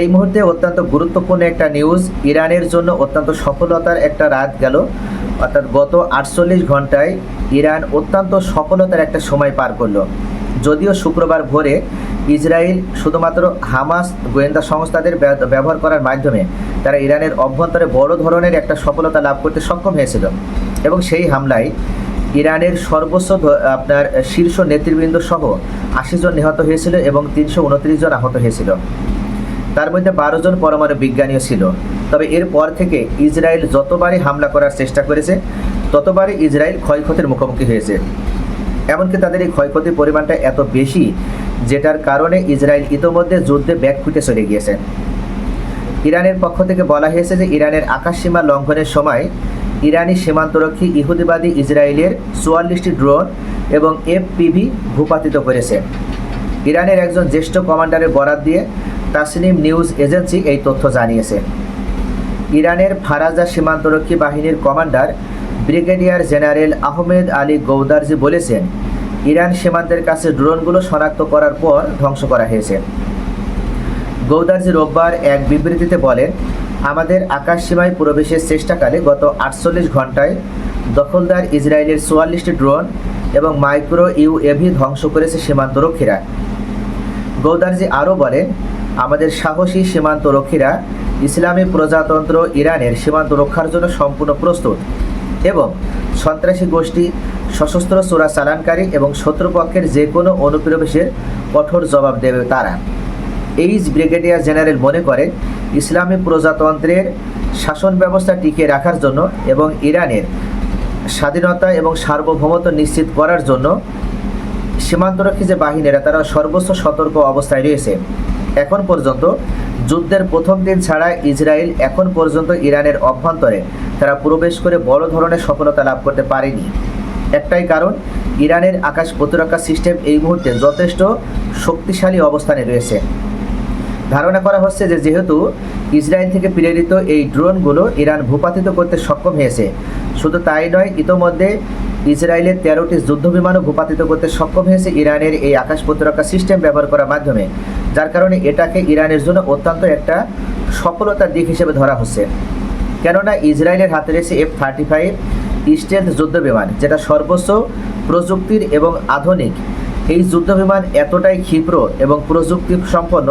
এই মুহূর্তে অত্যন্ত গুরুত্বপূর্ণ একটা নিউজ ইরানের জন্য অত্যন্ত সফলতার একটা রাত গেল। অর্থাৎ গত আটচল্লিশ ঘন্টায় ইরান অত্যন্ত সফলতার একটা সময় পার করল। যদিও শুক্রবার ভোরে ইসরায়েল শুধুমাত্র হামাস গোয়েন্দা সংস্থাদের ব্যবহার করার মাধ্যমে তারা ইরানের অভ্যন্তরে বড় ধরনের একটা সফলতা লাভ করতে সক্ষম হয়েছিল এবং সেই হামলায় ইরানের সর্বোচ্চ আপনার শীর্ষ নেতৃবৃন্দ সহ আশি জন নিহত হয়েছিল এবং তিনশো উনত্রিশ জন আহত হয়েছিল। তার মধ্যে বারো জন পরমাণু বিজ্ঞানীও ছিল। তবে এরপর থেকে ইসরায়েল যতবারই হামলা করার চেষ্টা করেছে, ততবারই ইসরায়েল ক্ষয়ক্ষতির মুখোমুখি হয়েছে। এমনকি তাদের এই ক্ষয়ক্ষতির পরিমাণটা এত বেশি, যেটার কারণে ইসরায়েল ইতোমধ্যে যুদ্ধে ব্যাগ ফুটে চলে গিয়েছে। ইরানের পক্ষ থেকে বলা হয়েছে যে ইরানের আকাশসীমা লঙ্ঘনের সময় ইরানি সীমান্তরক্ষী ইহুদিবাদী ইসরায়েলের চুয়াল্লিশটি ড্রোন এবং এফপিভি ভূপাতিত করেছে। ইরানের একজন জ্যেষ্ঠ কমান্ডারের বরাত দিয়ে তাসনিম নিউজ এজেন্সি এই তথ্য জানিয়েছে। ইরানের ফারাজা সীমান্তরক্ষী বাহিনীর commander brigadier general Ahmad Ali Goudarzi বলেছেন, ইরান সীমান্তের কাছে ড্রোনগুলো শনাক্ত করার পর ধ্বংস করা হয়েছে। গৌদারজি রোববার এক বিবৃতিতে বলেন, আমাদের আকাশসীমায় প্রবেশের চেষ্টাকালে গত আটচল্লিশ ঘন্টায় দখলদার ইসরায়েলের চুয়াল্লিশটি ড্রোন এবং মাইক্রো ইউএভি ধ্বংস করেছে সীমান্তরক্ষীরা। গৌদারজি আরও বলেন আমাদের সাহসী সীমান্তরক্ষীরা ইসলামী প্রজাতন্ত্র ইরানের সীমান্ত রক্ষার জন্য সম্পূর্ণ প্রস্তুত এবং সন্ত্রাসী গোষ্ঠী, সশস্ত্র চোরা চালানকারী এবং শত্রুপক্ষের যে কোনো অনুপ্রবেশের কঠোর জবাব দেবে তারা। এইচ ব্রিগেডিয়ার জেনারেল মনে করেন ইসলামী প্রজাতন্ত্রের শাসন ব্যবস্থা টিকিয়ে রাখার জন্য এবং ইরানের স্বাধীনতা এবং সার্বভৌমত্ব নিশ্চিত করার জন্য সীমান্তরক্ষী যে বাহিনীরা, তারা সর্বোচ্চ সতর্ক অবস্থায় রয়েছে। এখন পর্যন্ত যুদ্ধের প্রথম দিন ছাড়া ইসরায়েল এখন পর্যন্ত ইরানের অভ্যন্তরে তারা প্রবেশ করে বড় ধরনের সফলতা লাভ করতে পারেনি। একটাই কারণ, ইরানের আকাশ প্রতিরক্ষা সিস্টেম এই মুহূর্তে যথেষ্ট শক্তিশালী অবস্থানে রয়েছে। ধারণা করা হচ্ছে যে যেহেতু ইসরায়েল থেকে প্রেরিত এই ড্রোনগুলো ইরান ভূপাতিত করতে সক্ষম হয়েছে, শুধু তাই নয়, ইতোমধ্যে ইসরায়েলের তেরোটি যুদ্ধবিমানও ভূপাতিত করতে সক্ষম হয়েছে ইরানের এই আকাশ প্রতিরক্ষা সিস্টেম ব্যবহার করার মাধ্যমে। যার কারণে এটাকে ইরানের জন্য অত্যন্ত একটা সফলতার দিক হিসেবে ধরা হচ্ছে। কেননা ইসরায়েলের হাতে রয়েছে এফ থার্টি ফাইভ স্টেলথ যুদ্ধবিমান যেটা সর্বোচ্চ প্রযুক্তির এবং আধুনিক। এই যুদ্ধবিমান এতটাই ক্ষিপ্র এবং প্রযুক্তি সম্পন্ন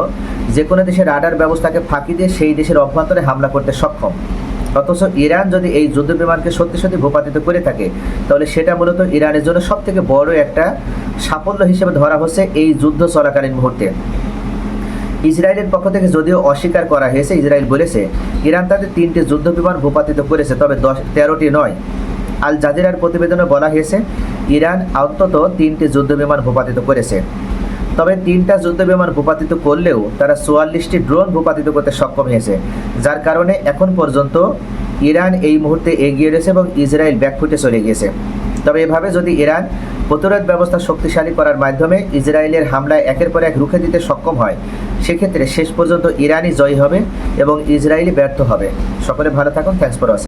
যে কোনো দেশের রাডার ব্যবস্থাকে ফাঁকি দিয়ে সেই দেশের অভ্যন্তরে হামলা করতে সক্ষম। অথচ ইরান যদি এই যুদ্ধবিমানকে সত্যি সত্যি ভূপাতিত করে থাকে, তাহলে সেটা মূলত ইরানের জন্য সবথেকে বড় একটা সাফল্য হিসেবে ধরা হচ্ছে এই যুদ্ধ চলাকালীন মুহূর্তে। ইসরায়েলের পক্ষ থেকে যদিও অস্বীকার করা হয়েছে, ইসরায়েল বলেছে, ইরান তাদের তিনটি যুদ্ধবিমান ভূপাতিত করেছে, তবে দশ, তেরোটি নয়। আল জাজিরার প্রতিবেদনে বলা হয়েছে, ইরান অন্তত তিনটি যুদ্ধবিমান ভূপাতিত করেছে। তবে তিনটা যুদ্ধবিমান ভূপাতিত করলেও তারা চুয়াল্লিশটি ড্রোন ভূপাতিত করতে সক্ষম হয়েছে, যার কারণে এখন পর্যন্ত ইরান এই মুহূর্তে এগিয়ে রয়েছে এবং ইসরায়েল ব্যাকফুটে চলে গিয়েছে। তবে এভাবে যদি ইরান প্রতিরোধ ব্যবস্থা শক্তিশালী করার মাধ্যমে ইসরায়েলের হামলায় একের পর এক রুখে দিতে সক্ষম হয়, সেক্ষেত্রে শেষ পর্যন্ত ইরানই জয়ী হবে এবং ইসরায়েলই ব্যর্থ হবে। সকলে ভালো থাকুন থ্যাংকস ফর ওয়াচিং